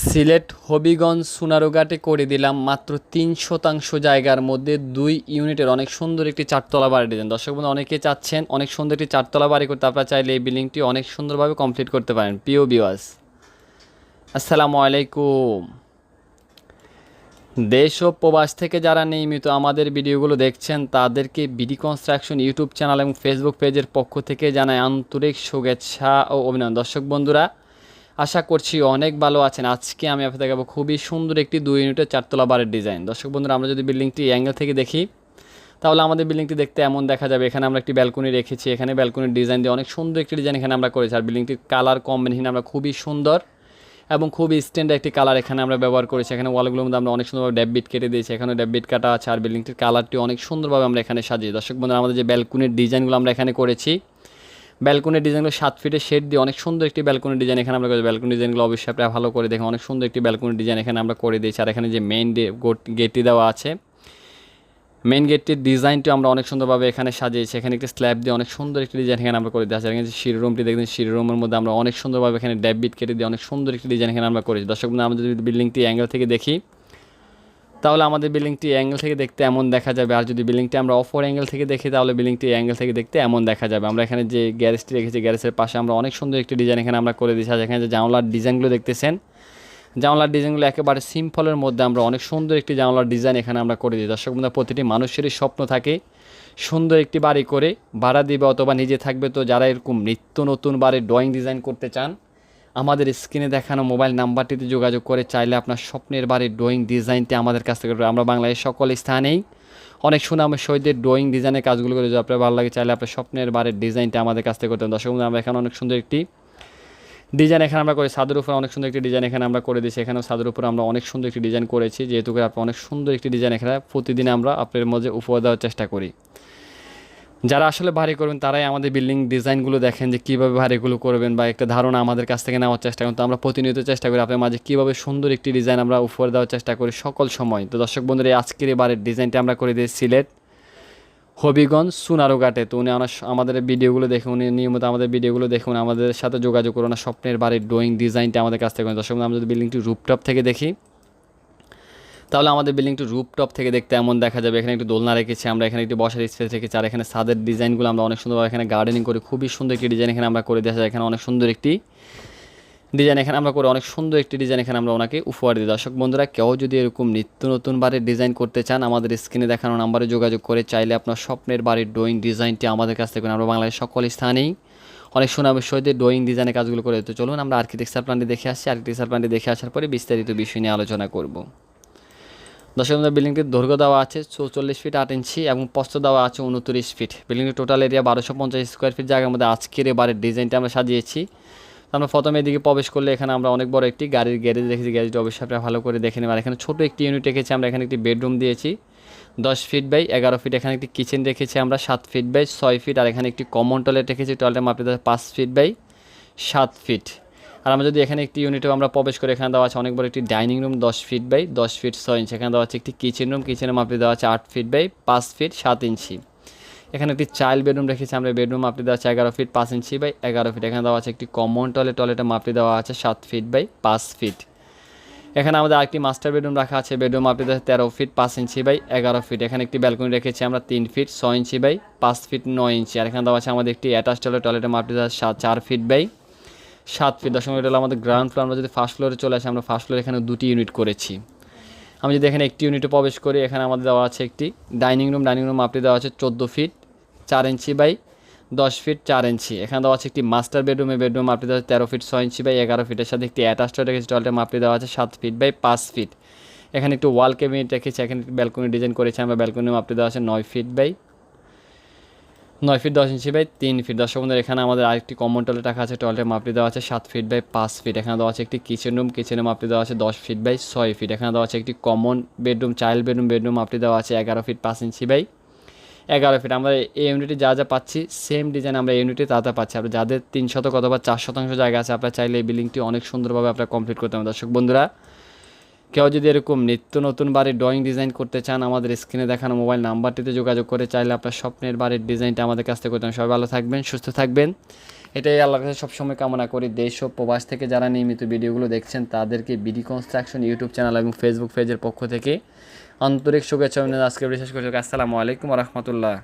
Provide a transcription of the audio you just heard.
সিলেট হবিগঞ্জ সোনারুঘাটে করে দিলাম মাত্র তিন শতাংশ জায়গার মধ্যে দুই ইউনিটের অনেক সুন্দর একটি চারতলা বাড়ি ডিজাইন দর্শক বন্ধু, অনেকে চাচ্ছেন অনেক সুন্দর একটি চারতলা বাড়ি করতে। আপনারা চাইলে এই বিল্ডিংটি অনেক সুন্দরভাবে কমপ্লিট করতে পারেন। পিও বিওয়াস আসসালামু আলাইকুম। দেশ ও প্রবাস থেকে যারা নিয়মিত আমাদের ভিডিওগুলো দেখছেন, তাদেরকে বিডি কনস্ট্রাকশন ইউটিউব চ্যানেল এবং ফেসবুক পেজের পক্ষ থেকে জানায় আন্তরিক শুভেচ্ছা ও অভিনন্দন। দর্শক বন্ধুরা আশা করছি অনেক ভালো আছেন। আজকে আমি আপনাদের দেখাবো খুবই সুন্দর একটি দুই ইউনিটের চারতলা বাড়ির ডিজাইন। দর্শক বন্ধুরা, আমরা যদি বিল্ডিংটি অ্যাঙ্গেল থেকে দেখি, তাহলে আমাদের বিল্ডিংটি দেখতে এমন দেখা যাবে। এখানে আমরা একটি ব্যালকনি রেখেছি, এখানে ব্যালকনির ডিজাইন দিয়ে অনেক সুন্দর একটি ডিজাইন এখানে আমরা করেছি। আর বিল্ডিংটির কালার কম্বিনেশন আমরা খুবই সুন্দর এবং খুবই স্ট্যান্ডার্ড একটি কালার এখানে আমরা ব্যবহার করেছি। এখানে ওয়ালগুলোর মধ্যে আমরা অনেক সুন্দরভাবে ড্যাববিট কেটে দিয়েছি, এখানে ড্যাববিট কাটা আছে। আর বিল্ডিংটির কালারটি অনেক সুন্দরভাবে আমরা এখানে সাজিয়ে দর্শক বন্ধুরা, আমাদের যে ব্যালকনির ডিজাইনগুলো আমরা এখানে করেছি ব্যালকনির ডিজাইনগুলো সাত ফিটের শেড দিয়ে অনেক সুন্দর একটি ব্যালকনির ডিজাইন এখানে আমরা করেছি ব্যালকনি ডিজাইনগুলো অবশ্যই আপনারা ভালো করে দেখেন। অনেক সুন্দর একটি ব্যালকনির ডিজাইন এখানে আমরা করে দিয়েছি। আর এখানে যে মেইন গেটটি দেওয়া আছে মেইন গেটটির ডিজাইনটি আমরা অনেক সুন্দরভাবে এখানে সাজিয়েছি। এখানে একটি স্ল্যাব দিয়ে অনেক সুন্দর একটি ডিজাইন এখানে আমরা করে দিয়েছি। এখানে সিঁড়ি রুমটি দেখবেন সিঁড়ি রুমের মধ্যে আমরা অনেক সুন্দরভাবে এখানে ড্যাববিট কেটে দিয়ে অনেক সুন্দর একটি ডিজাইন এখানে আমরা করেছি। দর্শক আমরা যদি বিল্ডিংটি অ্যাঙ্গেল থেকে দেখি তাহলে আমাদের বিল্ডিংটি অ্যাঙ্গেল থেকে দেখতে এমন দেখা যাবে। আর যদি বিল্ডিংটি আমরা অফর অ্যাঙ্গেল থেকে দেখি, তাহলে বিল্ডিংটি অ্যাঙ্গেল থেকে দেখতে এমন দেখা যাবে। আমরা এখানে যে গ্যারেজটি রেখেছি গ্যারেজের পাশে আমরা অনেক সুন্দর একটি ডিজাইন এখানে আমরা করে দিয়েছি। আর এখানে যে জানলার ডিজাইনগুলো দেখতেছেন, জানলার ডিজাইনগুলো একেবারে সিম্পলের মধ্যে আমরা অনেক সুন্দর একটি জানলার ডিজাইন এখানে আমরা করে দিই। দর্শক বন্ধু প্রতিটি মানুষেরই স্বপ্ন থাকে সুন্দর একটি বাড়ি করে ভাড়া দিবে অথবা নিজে থাকবে। তো যারা এরকম নিত্য নতুন বাড়ি ড্রয়িং ডিজাইন করতে চান আমাদের স্ক্রিনে দেখানো মোবাইল নাম্বারটিতে যোগাযোগ করে চাইলে আপনার স্বপ্নের বাড়ির ড্রয়িং ডিজাইনটি আমাদের কাছ থেকে আমরা বাংলাদেশের সকল স্থানেই অনেক সুনামের সহিতের ড্রয়িং ডিজাইনের কাজগুলো করে যদি আপনার ভালো লাগে চাইলে আপনার স্বপ্নের বাড়ির ডিজাইনটা আমাদের কাছ থেকে করতে দর্শক আমরা এখানে অনেক সুন্দর একটি ডিজাইন এখানে আমরা করি ছাদের উপরে অনেক সুন্দর একটি ডিজাইন এখানে আমরা করে দিয়েছি। এখানেও ছাদের উপরে আমরা অনেক সুন্দর একটি ডিজাইন করেছি। যেহেতু আপনি অনেক সুন্দর একটি ডিজাইন এখানে প্রতিদিন আমরা আপনার মধ্যে উপহার দেওয়ার চেষ্টা করি। যারা আসলে ভারী করবেন, তারাই আমাদের বিল্ডিং ডিজাইনগুলো দেখেন যে কীভাবে ভারীগুলো করবেন বা একটা ধারণা আমাদের কাছ থেকে নেওয়ার চেষ্টা করেন। তো আমরা প্রতিনিয়ত চেষ্টা করি আপনার মাঝে কীভাবে সুন্দর একটি ডিজাইন আমরা উপহার দেওয়ার চেষ্টা করি সকল সময়। তো দর্শক বন্ধুরা, এই আজকের এই বাড়ির ডিজাইনটা আমরা করে দিই সিলেট হবিগঞ্জ সুনারোঘাটে। তো উনি আমাদের ভিডিওগুলো দেখে, উনি নিয়মিত আমাদের ভিডিওগুলো দেখুন আমাদের সাথে যোগাযোগ করুন স্বপ্নের বাড়ির ড্রয়িং ডিজাইনটা আমাদের কাছ থেকে দর্শক আমরা যদি বিল্ডিংটি রুপটপ থেকে দেখি তাহলে আমাদের বিল্ডিংটি রুপটপ থেকে দেখতে এমন দেখা যাবে। এখানে একটু দোলনা রেখেছি, আমরা এখানে একটি বসার স্পেস রেখেছি, আর এখানে ছাদের ডিজাইনগুলো আমরা অনেক সুন্দরভাবে এখানে গার্ডেনিং করি। খুবই সুন্দর একটি ডিজাইন এখানে আমরা করে দিয়েছি এখানে অনেক সুন্দর একটি ডিজাইন এখানে আমরা করে, অনেক সুন্দর একটি ডিজাইন এখানে আমরা ওনাকে উপহার দিই। দর্শক বন্ধুরা, কেউ যদি এরকম নিত্য নতুন বাড়ির ডিজাইন করতে চান, আমাদের স্ক্রিনে দেখানো নাম্বারে যোগাযোগ করে চাইলে আপনার স্বপ্নের বাড়ির ড্রয়িং ডিজাইনটি আমাদের কাছ থেকে আমরা বাংলাদেশের সকল স্থানেই অনেক সুনামের সহিত ড্রয়িং ডিজাইনের কাজগুলো করে দিতে। চলুন আমরা আর্কিটেকচার প্ল্যানটি দেখে আসছি আর্কিটেকচার প্ল্যানটি দেখে আসার পরে বিস্তারিত বিষয় নিয়ে আলোচনা করব। দর্শক বিল্ডিংটির দৈর্ঘ্য দেওয়া আছে চৌচল্লিশ ফিট আট ইঞ্চি এবং পস্ত দেওয়া আছে উনত্রিশ ফিট। বিল্ডিংটির টোটাল এরিয়া বারোশো পঞ্চাশ স্কোয়ার ফিট জায়গার মধ্যে আজকের এবারের ডিজাইনটা আমরা সাজিয়েছি। আমরা প্রথমে এদিকে প্রবেশ করলে এখানে আমরা অনেক বড় একটি গাড়ির গ্যারেজ রেখেছি গ্যারেজটি অবশ্যই আপনারা ভালো করে দেখে নেবেন। এখানে ছোটো একটি ইউনিট রেখেছি, আমরা এখানে একটি বেডরুম দিয়েছি। দশ ফিট বাই এগারো ফিট এখানে একটি কিচেন রেখেছি আমরা। সাত ফিট বাই ছয় ফিট আর এখানে একটি কমন টয়লেট রেখেছি। টয়লেটের মাপে পাঁচ ফিট বাই সাত ফিট আর আমরা যদি এখানে একটি ইউনিটেও আমরা প্রবেশ করি এখানে দেওয়া আছে অনেক বড় একটি ডাইনিং রুম দশ ফিট বাই দশ ফিট ছয় ইঞ্চি এখানে দেওয়া আছে একটি কিচেন রুম কিচেনের মাপে দেওয়া আছে আট ফিট বাই পাঁচ ফিট সাত ইঞ্চি এখানে একটি চাইল্ড বেডরুম রেখেছি আমরা। বেডরুম আপনি দেওয়া আছে এগারো ফিট পাঁচ ইঞ্চি বাই এগারো ফিট এখানে দেওয়া আছে একটি কমন টয়লেট টয়লেটের মাপটি দেওয়া আছে সাত ফিট বাই পাঁচ ফিট এখানে আমাদের আরেকটি মাস্টার বেডরুম রাখা আছে। বেডরুম আপনি দেওয়া তেরো ফিট পাঁচ ইঞ্চি বাই এগারো ফিট এখানে একটি ব্যালকনি রেখেছি আমরা তিন ফিট ছয় ইঞ্চি বাই পাঁচ ফিট নয় ইঞ্চি আর এখানে দেওয়া আছে আমাদের একটি অ্যাটাচ টয়লেট টয়লেটের মাপটি দেওয়া সাত, চার ফিট বাই সাত ফিট দশমিক হলো আমাদের গ্রাউন্ড ফ্লোর আমরা যদি ফার্স্ট ফ্লোরে চলে আসি, আমরা ফার্স্ট ফ্লোরে এখানে দুটি ইউনিট করেছি। আমি যদি এখানে একটি ইউনিটে প্রবেশ করি, এখানে আমাদের দেওয়া আছে একটি ডাইনিং রুম ডাইনিং রুম আপনি দেওয়া আছে চোদ্দ ফিট চার ইঞ্চি বাই দশ ফিট চার ইঞ্চি এখানে দেওয়া আছে একটি মাস্টার বেডরুমে বেডরুম আপনি দেওয়া আছে তেরো ফিট ছয় ইঞ্চি বাই এগারো ফিটের সাথে একটি অ্যাটাচড রেখেছি টয়লেটের মাপটি দেওয়া আছে সাত ফিট বাই পাঁচ ফিট এখানে একটু ওয়াল ক্যাবিনেট রেখেছি, এখানে একটি ব্যালকনি ডিজাইন করেছি, আমরা ব্যালকনি মাপটি দেওয়া আছে নয় ফিট বাই নয় ফিট দশ ইঞ্চি বাই তিন ফিট দশ। বন্ধুর, এখানে আমাদের আরেকটি কমন টয়লেট রাখা আছে। টয়লেটের মাপটি দেওয়া আছে সাত ফিট বাই পাঁচ ফিট এখানে দেওয়া আছে একটি কিচেন রুম কিচেনের মাপটি দেওয়া আছে দশ ফিট বাই ছয় ফিট এখানে দেওয়া আছে একটি common bedroom child bedroom bedroom মাপটি দেওয়া আছে এগারো ফিট পাঁচ ইঞ্চি বাই এগারো ফিট আমরা এই ইউনিটে যা যা পাচ্ছি সেম ডিজাইন আমরা ইউনিটে তা তা পাচ্ছি। আপনার যাদের তিন শতক অথবা চার শতাংশ জায়গা আছে, আপনারা চাইলে এই বিল্ডিংটি অনেক সুন্দরভাবে আপনারা কমপ্লিট করতে হবে দর্শক, বন্ধুরা কেউ যদি এরকম নিত্য নতুন বাড়ির ড্রয়িং ডিজাইন করতে চান, আমাদের স্ক্রিনে দেখানো মোবাইল নাম্বারটিতে যোগাযোগ করে চাইলে আপনার স্বপ্নের বাড়ির ডিজাইনটা আমাদের কাছ থেকে করতে। সবাই ভালো থাকবেন, সুস্থ থাকবেন। এটাই আল্লাহর কাছে সবসময় কামনা করি। দেশ ও প্রবাস থেকে যারা নিয়মিত ভিডিওগুলো দেখছেন, তাদেরকে বিডি কনস্ট্রাকশন ইউটিউব চ্যানেল এবং ফেসবুক পেজের পক্ষ থেকে আন্তরিক শুভেচ্ছা আজকে বিশেষ করে আসসালামু আলাইকুম রহমতুল্লাহ।